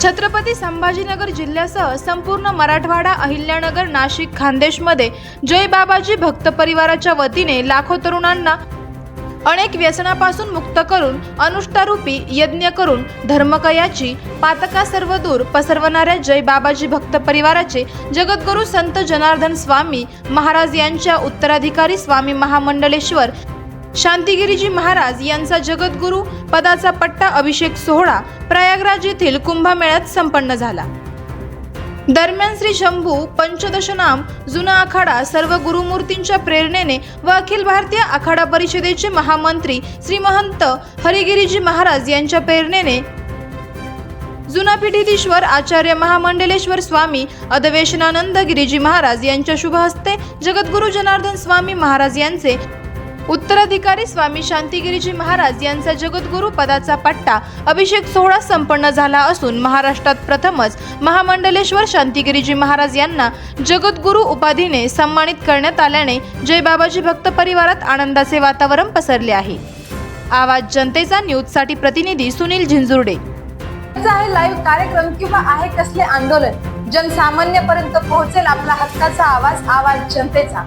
छत्रपती संभाजीनगर जिल्ह्यासह संपूर्ण मराठवाडा अहिल्यानगर नाशिक खान्देशमध्ये जय बाबाजी भक्त परिवाराच्या वतीने लाखो तरुणांना अनेक व्यसनापासून मुक्त करून अनुष्ठारूपी यज्ञ करून धर्मकयाची पातका सर्व दूर पसरवणाऱ्या जय बाबाजी भक्त परिवाराचे जगद्गुरू संत जनार्दन स्वामी महाराज यांच्या उत्तराधिकारी स्वामी महामंडलेश्वर शांतिगिरीजी महाराज यांचा जगद्गुरू पदाचा पट्टा अभिषेक सोहळा प्रयागराज येथील कुंभमेळ्यात संपन्न झाला. दरम्यान श्री शंभू पंचदशनाम जुना आखाडा सर्व गुरुमूर्तींच्या प्रेरणेने व अखिल भारतीय आखाडा परिषदेचे महामंत्री श्री महंत हरिगिरीजी महाराज यांच्या प्रेरणेने जुना पीठीधीश्वर आचार्य महामंडलेश्वर स्वामी अधवेशनानंद गिरीजी महाराज यांच्या शुभ हस्ते जगद्गुरू जनार्दन स्वामी महाराज यांचे उत्तराधिकारी स्वामी शांतिगिरीजी महाराज यांचा जगद्गुरू पदाचा पट्टा अभिषेक सोहळा संपन्न झाला असून महाराष्ट्रात प्रथमच महामंडलेश्वर शांतिगिरीजी महाराज यांना जगद्गुरू उपाधीने सन्मानित करण्यात आल्याने जय बाबाजी भक्त परिवारात आनंदाचे वातावरण पसरले आहे. आवाज जनतेचा न्यूजसाठी प्रतिनिधी सुनील झिंजुर्डे. आहे लाईव्ह कार्यक्रम किंवा आहे कसले आंदोलन? जनसामान्यपर्यंत पोहोचेल आपला हक्काचा आवाज आवाज जनतेचा.